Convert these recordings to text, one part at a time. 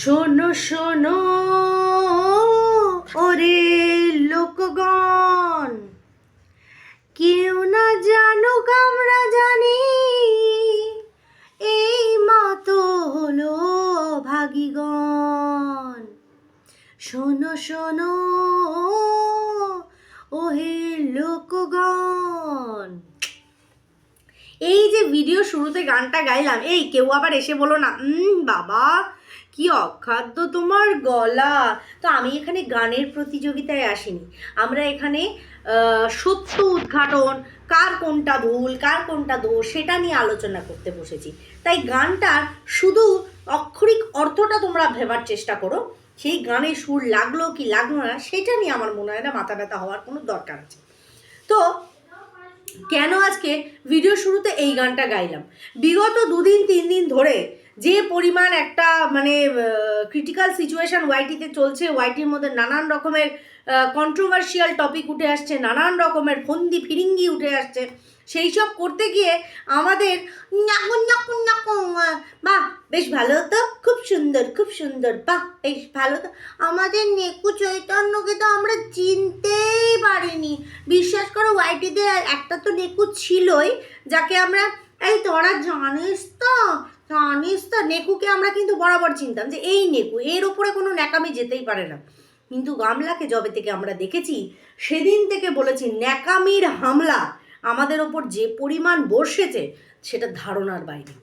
শোনো শোনো, ওরে লোকগণ। কেউ না জানুক আমরা জানি, এই মতো হলো ভাগিগণ। শোনো শোনো, ওহে লোকগণ। এই যে ভিডিও শুরুতে গানটা গাইলাম, এই কেউ আবার এসে বলো না বাবা। কি অখাদ্য তোমার গলা। তো আমি এখানে গানের প্রতিযোগিতায় আসিনি। আমরা এখানে সত্য উদ্ঘাটন, কার কোনটা ভুল, কার কোনটা দোষ, সেটা নিয়ে আলোচনা করতে বসেছি। তাই গানটার শুধু অক্ষরিক অর্থটা তোমরা ভেবার চেষ্টা করো। সেই গানে সুর লাগল কি লাগল না, সেটা নিয়ে আমার মনে হয় না মাথা ব্যথা হওয়ার কোনো দরকার আছে। তো কেন আজকে ভিডিও শুরুতে এই গানটা গাইলাম? বিগত দুদিন, তিন দিন ধরে যে পরিমাণ একটা মানে ক্রিটিক্যাল সিচুয়েশন ওয়াইটিতে চলছে ওয়াইটির মধ্যে নানান রকমের কন্ট্রোভার্সিয়াল টপিক উঠে আসছে, নানান রকমের ফন্দি ফিরিঙ্গি উঠে আসছে। সেই সব করতে গিয়ে আমাদের বাহ, বেশ ভালো তো? খুব সুন্দর খুব সুন্দর, বাহ, বেশ ভালো তো? আমাদের নেকু চৈতন্যকে তো আমরা চিনতেই পারিনি। বিশ্বাস করো ওয়াইটিতে একটা তো নেকু ছিলই, যাকে আমরা, এই তোরা জানিস তো জানিস তো নেকুকে আমরা কিন্তু বরাবর চিনতাম যে এই নেকু, এর ওপরে কোনো ন্যাকামি যেতেই পারে না। কিন্তু গামলাকে জবে থেকে আমরা দেখেছি, সেদিন থেকে বলেছি ন্যাকামির হামলা আমাদের ওপর যে পরিমাণ বর্ষেছে, সেটা ধারণার বাইরে।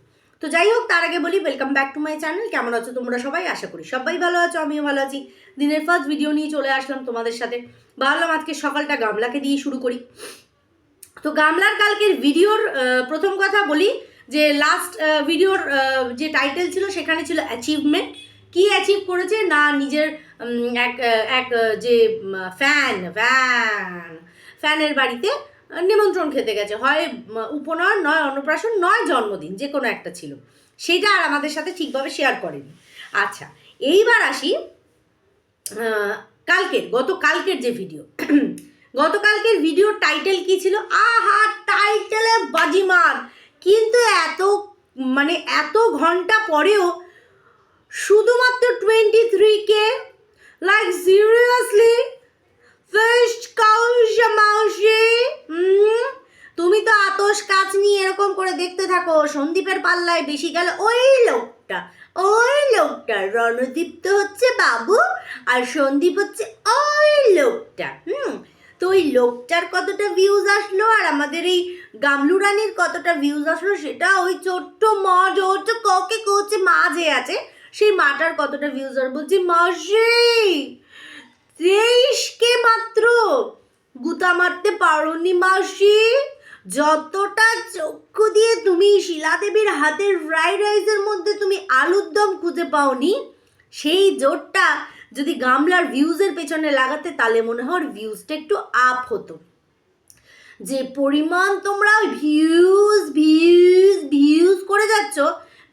তো যাই হোক, তার আগে বলি welcome back to my channel কেমন আছো তোমরা সবাই? আশা করি সবাই ভালো আছো, আমিও ভালো আছি। দিনের ফার্স্ট ভিডিও নিয়ে চলে আসলাম তোমাদের সাথে। ভাবলাম আজকে সকালটা গামলাকে দিয়ে শুরু করি। তো গামলার কালকের ভিডিওর প্রথম কথা বলি যে লাস্ট ভিডিওর যে টাইটেল ছিল সেখানে ছিল অ্যাচিভমেন্ট কি অ্যাচিভ করেছে? না, নিজের এক এক যে ফ্যান ফ্যান ফ্যানের বাড়িতে নিমন্ত্রণ খেতে গেছে। হয় উপনয়ন, নয় অন্নপ্রাশন, নয় জন্মদিন, যে কোনো একটা ছিল। সেটা আর আমাদের সাথে ঠিকভাবে শেয়ার করেনি। আচ্ছা এইবার আসি কালকের, গত কালকের যে ভিডিও গতকালকের ভিডিওর টাইটেল কি ছিল? আহা টাইটেলে বাজিমার কিন্তু এত মানে এত ঘণ্টা পরেও শুধুমাত্র টোয়েন্টি থ্রি কে লাইক সিরিয়াসলি ফিস্ট কাউসা তুমি তো আতস কাজ নিয়ে এরকম করে দেখতে থাকো। সন্দীপের পাল্লায় বেশি গেল ওই লোকটা ওই লোকটা। রণদীপ হচ্ছে বাবু আর সন্দীপ হচ্ছে ওই লোকটা, হুম? তো ওই লোকটার কতটা ভিউজ আসলো আর আমাদের এই গামলু রানীর কতটা ভিউজ আসলো সেটা ওই ছোট্ট মা যে ককে কচ্ছে মা যে আছে, সেই মাটার কতটা ভিউজ আর বলছি, মাসি, তেইশকে মাত্র গুতা মারতে পারোনি মাসি। যতটা চক্ষু দিয়ে তুমি শিলাদেবীর হাতের ফ্রাইড রাইসের মধ্যে তুমি আলুর দম খুঁজে পাওনি, সেই জোরটা যদি গামলার ভিউজের পেছনে লাগাতে, তাহলে মনে হয় ভিউজটা একটু আপ হতো। যে পরিমাণ তোমরা ভিউজ ভিউজ ভিউজ করে যাচ্ছ,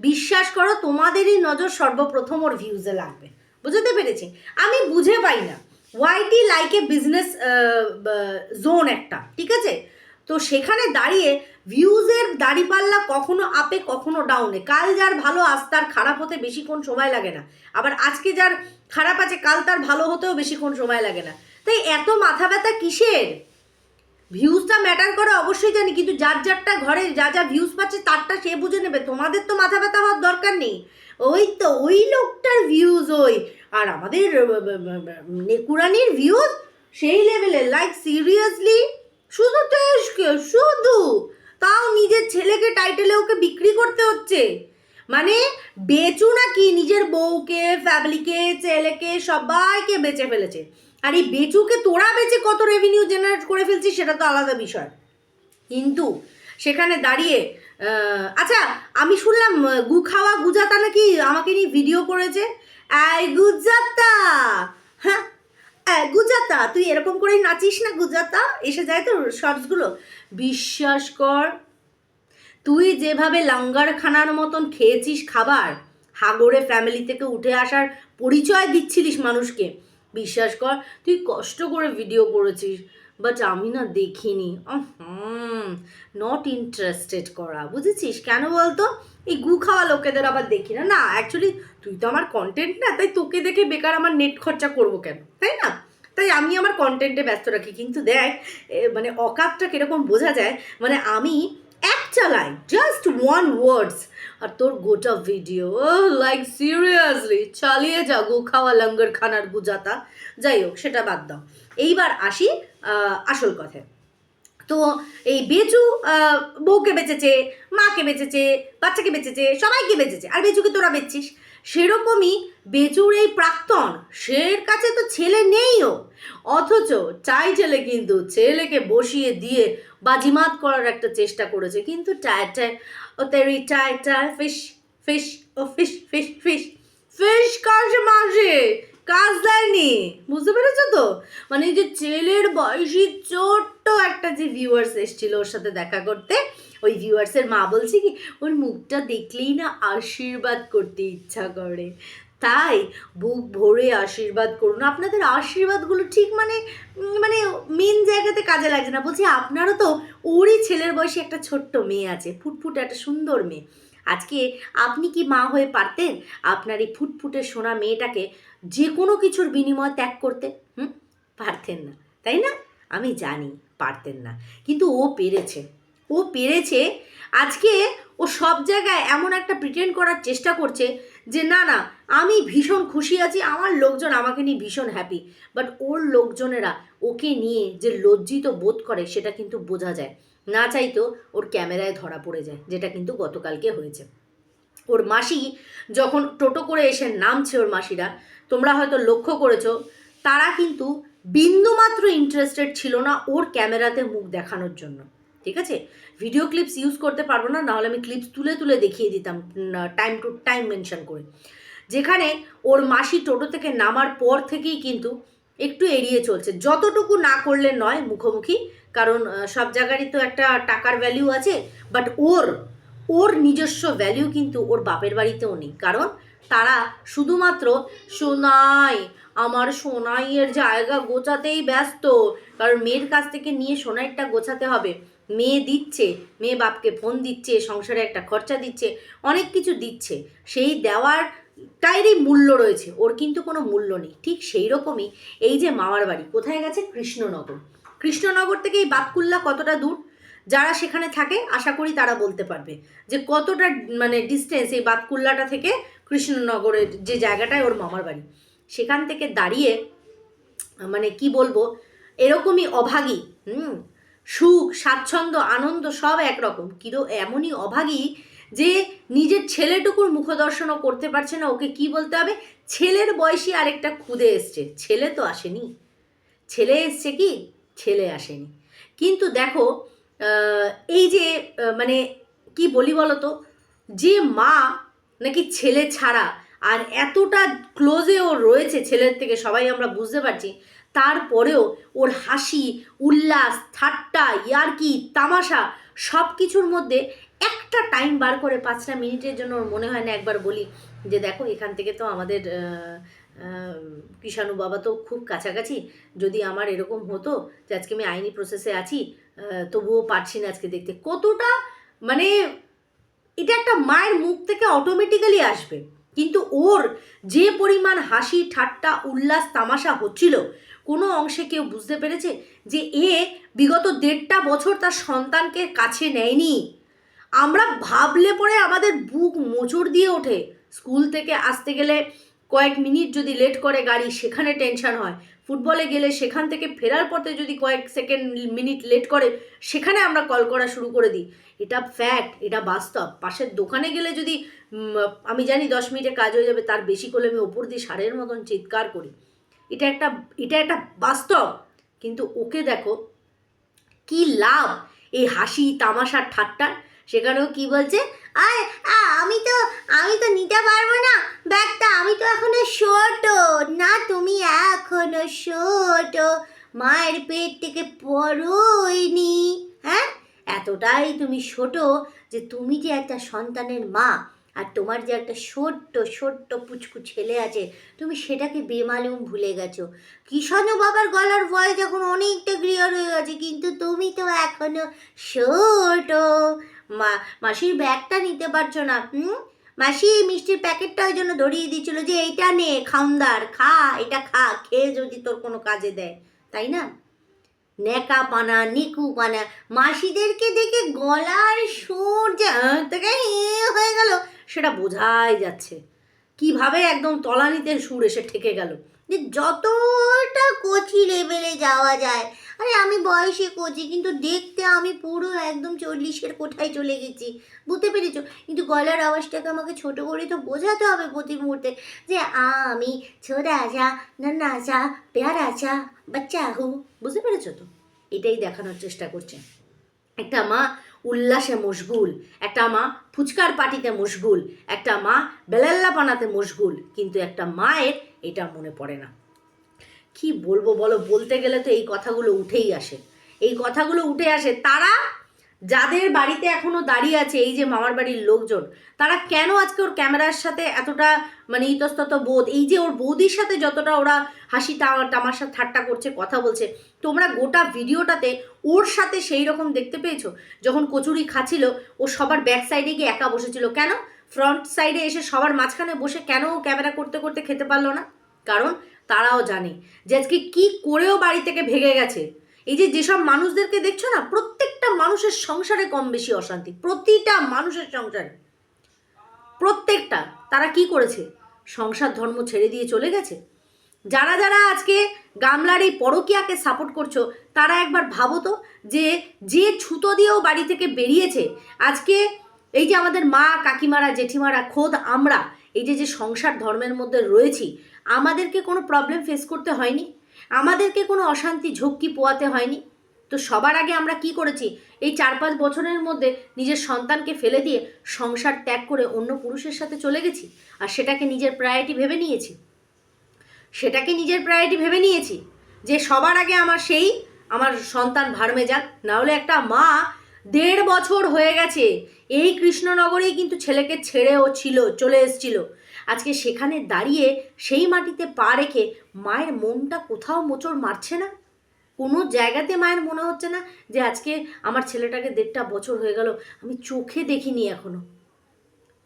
বিশ্বাস করো তোমাদেরই নজর সর্বপ্রথম ওর ভিউজে লাগবে। বুঝতে পেরেছি? আমি বুঝে পাই না। YT like a business zone একটা, ঠিক আছে? তো সেখানে দাঁড়িয়ে ভিউজের দাড়িপাল্লা কখনো আপে কখনো ডাউনে কাল যার ভালো, আজ তার খারাপ হতে বেশিক্ষণ সময় লাগে না। আবার আজকে যার খারাপ আছে, কাল তার ভালো হতেও বেশিক্ষণ সময় লাগে না। তাই এত মাথা ব্যথা কিসের? ভিউজটা ম্যাটার করে অবশ্যই জানি, কিন্তু যার যারটা ঘরে যা যা ভিউজ পাচ্ছে, তারটা সে বুঝে নেবে। তোমাদের তো মাথা ব্যথা হওয়ার দরকার নেই। ওই তো, ওই লোকটার ভিউজ ওই। আর আমাদের নেকুরানির ভিউজ সেই লেভেলে লাইক সিরিয়াসলি শুধু শুধু। তাও নিজের ছেলেকে টাইটেলে ওকে বিক্রি করতে হচ্ছে। মানে বেচু নাকি নিজের বউকে ফ্যামিলিকে ছেলেকে, সবাইকে বেচে ফেলেছে। আর এই বেচুকে তোরা বেচে কত রেভিনিউ জেনারেট করে ফেলছিস সেটা তো আলাদা বিষয়। কিন্তু সেখানে দাঁড়িয়ে আচ্ছা আমি শুনলাম গু খাওয়া গুজাতা নাকি আমাকে নিয়ে ভিডিও করেছে? গুজাতা! হ্যাঁ গুজাতা, তুই এরকম করেই নাচিস না গুজাতা? এসে যায় তো শর্টসগুলো বিশ্বাস কর তুই যেভাবে লাঙ্গারখানার মতন খেয়েছিস খাবার, হাগরে ফ্যামিলি থেকে উঠে আসার পরিচয় দিচ্ছিলিস মানুষকে। বিশ্বাস কর, তুই কষ্ট করে ভিডিও করেছিস বাট আমি না দেখিনি। নট ইন্টারেস্টেড করা, বুঝেছিস? কেন বলতো? এই গু খাওয়া লোকেদের আবার দেখি না। না অ্যাকচুয়ালি তুই তো আমার কন্টেন্ট না, তাই তোকে দেখে বেকার আমার নেট খরচা করব কেন? তাই না? তাই আমি আমার কন্টেন্টে ব্যস্ত রাখি। কিন্তু দেখ মানে অকাপটা কীরকম বোঝা যায় মানে আমি একটা লাইন জাস্ট ওয়ান ওয়ার্ডস আর তোর গোটা ভিডিও লাইক সিরিয়াসলি চালিয়ে যা গো খাওয়া লঙ্গর খানার গুজাতা। যাই হোক, সেটা বাদ দাও। এইবার আসি আসল কথায়। তো এই বেচু বউকে বেঁচেছে, মাকে বেঁচেছে, বাচ্চাকে বেঁচেছে, সবাইকে বেঁচেছে। আর বেচুকে তোরা বেচছিস? সেরকমই বেচুর এই প্রাক্তন। সের কাছে তো ছেলে নেইও। অথচ চাই ছেলে কিন্তু ছেলেকে বসিয়ে দিয়ে বাজিমাত করার একটা চেষ্টা করেছে। কিন্তু টায় টায় ও তেরি টায় টায় ফিশ ফিশ, ও ফিশ ফিশ ফিশ ফিশ কাজে মাঝে, কাজ দেয়নি। বুঝতে পেরেছ তো? মানে যে ছেলের বয়সী ছোট্ট একটা যে ভিউয়ার্স এসেছিল ওর সাথে দেখা করতে, ওই ভিউয়ার্সের মা বলছে কি, ওর মুখটা দেখলেই না আশীর্বাদ করতে ইচ্ছা করে। তাই বুক ভরে আশীর্বাদ করুন। আপনাদের আশীর্বাদগুলো ঠিক মানে মানে মেন জায়গাতে কাজে লাগছে না। বলছি আপনারও তো ওরই ছেলের বয়সী একটা ছোট্ট মেয়ে আছে, ফুটফুট একটা সুন্দর মেয়ে। আজকে আপনি কি মা হয়ে পারতেন আপনার এই ফুটফুটে সোনা মেয়েটাকে যে কোনো কিছুর বিনিময় ত্যাগ করতে? হুম? পারতেন না। তাই না? আমি জানি। পারতেন না। কিন্তু ও পেরেছে। ও পেরেছে, আজকে ও সব জায়গায় এমন একটা প্রিটেন্ড করার চেষ্টা করছে যে, না না, আমি ভীষণ খুশি আছি, আমার লোকজন আমাকে নিয়ে ভীষণ হ্যাপি বাট ওর লোকজনেরা ওকে নিয়ে যে লজ্জিত বোধ করে, সেটা কিন্তু বোঝা যায়। না চাইতো ওর ক্যামেরায় ধরা পড়ে যায়, যেটা কিন্তু গতকালকে হয়েছে। ওর মাসি যখন টোটো করে এসে নামছে ওর মাসিরা, তোমরা হয়তো লক্ষ্য করেছ, তারা কিন্তু বিন্দুমাত্র ইন্টারেস্টেড ছিল না ওর ক্যামেরাতে মুখ দেখানোর জন্য, ঠিক আছে? ভিডিও ক্লিপস ইউজ করতে পারব না, নাহলে আমি ক্লিপস তুলে তুলে দেখিয়ে দিতাম টাইম টু টাইম মেনশন করে। যেখানে ওর মাসি টোটো থেকে নামার পর থেকেই কিন্তু একটু এড়িয়ে চলছে। যতটুকু না করলে নয় মুখোমুখি, কারণ সব জায়গারই তো একটা টাকার ভ্যালিউ আছে বাট ওর ওর নিজস্ব ভ্যালিউ কিন্তু ওর বাপের বাড়িতেও নেই। কারণ তারা শুধুমাত্র সোনাই, আমার সোনাইয়ের জায়গা গোছাতেই ব্যস্ত। কারণ মেয়ের কাছ থেকে নিয়ে সোনাইটা গোছাতে হবে। মেয়ে দিচ্ছে, মেয়ে বাপকে ফোন দিচ্ছে, সংসারে একটা খরচা দিচ্ছে, অনেক কিছু দিচ্ছে। সেই দেওয়ার টাইরই মূল্য রয়েছে, ওর কিন্তু কোনো মূল্য নেই। ঠিক সেই রকমই এই যে মামার বাড়ি, কোথায় গেছে? কৃষ্ণনগর। কৃষ্ণনগর থেকে এই বাতকুল্লা কতটা দূর? যারা সেখানে থাকে, আশা করি তারা বলতে পারবে। যে কতটা মানে ডিস্টেন্স এই বাতকুল্লাটা থেকে কৃষ্ণনগরের যে জায়গাটায় ওর মামার বাড়ি। সেখান থেকে দাঁড়িয়ে মানে কি বলব, এরকমই অভাগী, হুম, সুখ, স্বাচ্ছন্দ্য, আনন্দ সব একরকম। কিন্তু এমনই অভাগী যে নিজের ছেলেটুকুর মুখদর্শনও করতে পারছে না। ওকে কি বলতে হবে? ছেলের বয়সী আরেকটা খুদে এসছে। ছেলে তো আসেনি। ছেলে এসছে কি? ছেলে আসেনি। কিন্তু দেখো এই যে মানে কি বলি বলো তো যে মা নাকি ছেলে ছাড়া? আর এতটা ক্লোজে ও রয়েছে ছেলের থেকে, সবাই আমরা বুঝতে পারছি। তারপরেও ওর হাসি, উল্লাস, ঠাট্টা, ইয়ার্কি, তামাশা সব কিছুর মধ্যে একটা টাইম বার করে পাঁচটা মিনিটের জন্য ওর মনে হয় না একবার বলি যে দেখো, এখান থেকে তো আমাদের কিষাণু বাবা তো খুব কাছাকাছি। যদি আমার এরকম হতো যে আজকে আমি আইনি প্রসেসে আছি তবুও পারছি না আজকে দেখতে। কতটা মানে এটা একটা মায়ের মুখ থেকে অটোমেটিক্যালি আসবে। কিন্তু ওর যে পরিমাণ হাসি, ঠাট্টা, উল্লাস, তামাশা হচ্ছিল, কোনো অংশে কেউ বুঝতে পেরেছে যে এ বিগত দেড়টা বছর তার সন্তানকে কাছে নেয়নি। আমরা ভাবলে পরে আমাদের বুক মোচড় দিয়ে ওঠে। স্কুল থেকে আসতে গেলে কয়েক মিনিট যদি লেট করে গাড়ি, সেখানে টেনশন হয়। ফুটবলে গেলে সেখান থেকে ফেরার পথে যদি কয়েক সেকেন্ড মিনিট লেট করে, সেখানে আমরা কল করা শুরু করে দিই। এটা ফ্যাক্ট এটা বাস্তব। পাশের দোকানে গেলে যদি আমি জানি দশ মিনিটে কাজ হয়ে যাবে, তার বেশি করলে আমি ওপর দিয়ে সারের মতন চিৎকার করি। এটা একটা এটা একটা বাস্তব। কিন্তু ওকে দেখো, কি লাভ? এই হাসি, তামাশার ঠাট্টার সেখানেও কি বলছে? আয় আ, আমি তো আমি তো নিতে পারব না। ব্যাগটা আমি তো এখনও ছোট। না তুমি এখনও ছোট। মায়ের পেট থেকে পড়োইনি। হ্যাঁ? এতটাই তুমি ছোট যে তুমি যে একটা সন্তানের মা আর তোমার যে একটা ছোট্ট ছোট্ট পুচকু ছেলে আছে তুমি সেটাকে বেমালুম ভুলে গেছো। কিষাণু বাবার গলার ভয়েস এখন অনেকটা ক্লিয়ার হয়ে গেছে কিন্তু তুমি তো এখনও ছোট। মা, মাসির ব্যাগটা নিতে পারছ না, হুম? মাসি মিষ্টির প্যাকেটটা ওই জন্য ধরিয়ে দিয়েছিল যে এইটা নে খাউন্দার খা, এটা খা, খেয়ে যদি তোর কোনো কাজে দেয়, তাই না? নেকা পানা নিকু পানা মাসিদেরকে দেখে গলার সুর যে হয়ে গেল সেটা বোঝাই যাচ্ছে। কীভাবে একদম তলানিতে সুর এসে ঠেকে গেল। যে যতটা কচি লেভেলে যাওয়া যায়। আরে আমি বয়সে কচি, কিন্তু দেখতে আমি পুরো একদম চল্লিশের কোঠায় চলে গেছি। বুঝতে পেরেছ? কিন্তু গলার আওয়াজটাকে আমাকে ছোট করে তো বোঝাতে হবে প্রতি মুহূর্তে যে, আমি ছোটা চা নান্না চা পেয়ার চা বাচ্চা হু বুঝতে পেরেছ তো? এটাই দেখানোর চেষ্টা করছে। একটা মা উল্লাসে মশগুল, একটা মা ফুচকার পাটিতে মশগুল, একটা মা বেলাল্লা পানাতে মশগুল, কিন্তু একটা মায়ের এটা মনে পড়ে না। কি বলব বলো? বলতে গেলে তো এই কথাগুলো উঠেই আসে। এই কথাগুলো উঠে আসে তারা যাদের বাড়িতে এখনও দাঁড়িয়ে আছে, এই যে মামার বাড়ির লোকজন, তারা কেন আজকে ওর ক্যামেরার সাথে এতটা মানে ইতস্তত বোধ? এই যে ওর বৌদির সাথে যতটা ওরা হাসি টামা- তামাশা, ঠাট্টা করছে, কথা বলছে, তোমরা গোটা ভিডিওটাতে ওর সাথে সেই রকম দেখতে পেয়েছ? যখন কচুরি খাচ্ছিল, ও সবার ব্যাক সাইডে গিয়ে একা বসেছিল। কেন? ফ্রন্ট সাইডে এসে সবার মাঝখানে বসে কেন ক্যামেরা করতে করতে খেতে পারল না? কারণ তারাও জানে যে আজকে কি করেও বাড়ি থেকে ভেগে গেছে। এই যে যেসব মানুষদেরকে দেখছ না, প্রত্যেকটা মানুষের সংসারে কম বেশি অশান্তি, প্রতিটা মানুষের সংসারে। প্রত্যেকটা। তারা কি করেছে? সংসার ধর্ম ছেড়ে দিয়ে চলে গেছে। যারা যারা আজকে গামলার এই পরকিয়াকে সাপোর্ট করছ, তারা একবার ভাবো তো যে যে ছুতো দিয়েও বাড়ি থেকে বেরিয়েছে, আজকে এই যে আমাদের মা, কাকিমারা, জেঠিমারা, খোদ আমরা, এই যে যে সংসার ধর্মের মধ্যে রয়েছি, আমাদেরকে কোনো প্রবলেম ফেস করতে হয়নি? আমাদেরকে কোনো অশান্তি, ঝক্কি পোয়াতে হয়নি? তো সবার আগে আমরা কি করেছি? এই চার পাঁচ বছরের মধ্যে নিজের সন্তানকে ফেলে দিয়ে সংসার ত্যাগ করে অন্য পুরুষের সাথে চলে গেছি, আর সেটাকে নিজের প্রায়োরিটি ভেবে নিয়েছি। সেটাকে নিজের প্রায়োরিটি ভেবে নিয়েছি যে সবার আগে আমার সেই, আমার সন্তান ভারমে যাক। নাহলে একটা মা দেড় বছর হয়ে গেছে। এই কৃষ্ণনগরেই কিন্তু ছেলেকে ছেড়েও ছিল, চলে এসছিল। আজকে সেখানে দাঁড়িয়ে সেই মাটিতে পা রেখে মায়ের মনটা কোথাও মোচড় মারছে না? কোনো জায়গাতে মায়ের মনে হচ্ছে না যে আজকে আমার ছেলেটাকে দেড়টা বছর হয়ে গেল, আমি চোখে দেখিনি এখনও।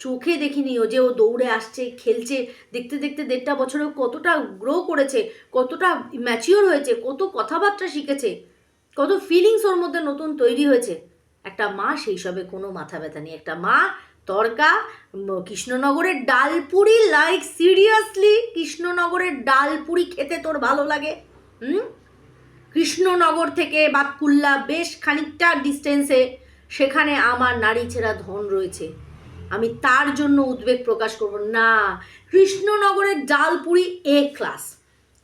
চোখে দেখিনি ও যে ও দৌড়ে আসছে, খেলছে, দেখতে দেখতে দেড়টা বছরে কতটা গ্রো করেছে, কতটা ম্যাচিওর হয়েছে, কত কথাবার্তা শিখেছে, কত ফিলিংস ওর মধ্যে নতুন তৈরি হয়েছে। একটা মা, সেই সবে কোনো মাথা ব্যথা নেই। একটা মা, তরকা কৃষ্ণনগরের ডালপুরি লাইক সিরিয়াসলি কৃষ্ণনগরের ডালপুরি খেতে তোর ভালো লাগে? হুম? কৃষ্ণনগর থেকে বাতকুল্লা বেশ খানিকটা ডিস্টেন্সে সেখানে আমার নারী ছেঁড়া ধন রয়েছে। আমি তার জন্য উদ্বেগ প্রকাশ করব। না, কৃষ্ণনগরের ডালপুরি এ ক্লাস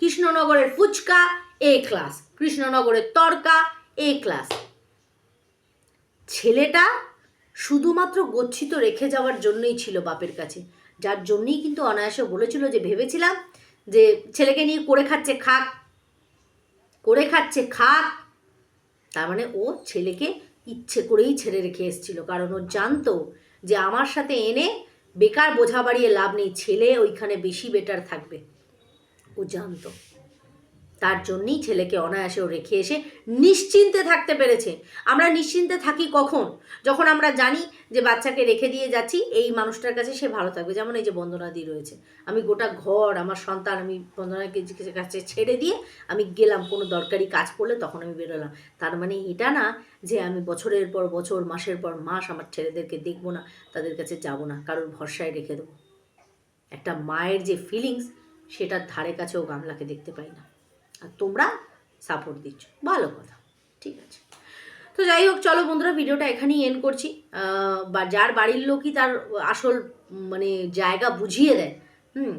কৃষ্ণনগরের ফুচকা এ ক্লাস কৃষ্ণনগরের তরকা এ ক্লাস ছেলেটা শুধুমাত্র গচ্ছিত রেখে যাওয়ার জন্যই ছিল বাপের কাছে। যার জন্যই কিন্তু অনায়াসে বলেছিল যে, ভেবেছিলাম যে ছেলেকে নিয়ে করে খাচ্ছে, খাক, করে খাচ্ছে, খাক। তার মানে ও ছেলেকে ইচ্ছে করেই ছেড়ে রেখে এসেছিল, কারণ ও জানতো যে আমার সাথে এনে বেকার বোঝা বাড়িয়ে লাভ নেই, ছেলে ওইখানে বেশি বেটার থাকবে। ও জানতো। তার জন্যই ছেলেকে অনায়াসে ও রেখে এসে নিশ্চিন্তে থাকতে পেরেছে। আমরা নিশ্চিন্তে থাকি কখন? যখন আমরা জানি যে বাচ্চাকে রেখে দিয়ে যাচ্ছি, এই মানুষটার কাছে সে ভালো থাকবে। যেমন এই যে বন্দনাদি রয়েছে। আমি গোটা ঘর, আমার সন্তান, আমি বন্দনাকে কাছে ছেড়ে দিয়ে আমি গেলাম, কোনো দরকারি কাজ পড়লে তখন আমি বেরোলাম। তার মানে এটা না যে আমি বছরের পর বছর, মাসের পর মাস আমার ছেলেদেরকে দেখব না, তাদের কাছে যাব না, কারোর ভরসায় রেখে দেবো। একটা মায়ের যে ফিলিংস সেটার ধারে কাছেও গামলাকে দেখতে পাই না। আর তোমরা সাপোর্ট দিচ্ছ। ভালো কথা। ঠিক আছে। তো যাই হোক, চলো বন্ধুরা ভিডিওটা এখানেই এন্ড করছি। বা যার বাড়ির লোকই তার আসল মানে জায়গা বুঝিয়ে দেয়। হুম?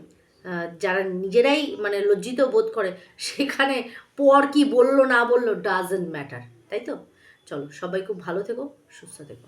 যারা নিজেরাই মানে লজ্জিত বোধ করে, সেখানে পর কি বলল না বলল ডাজেন্ট ম্যাটার তাই তো? চলো, সবাই খুব ভালো থেকো, সুস্থ থেকো।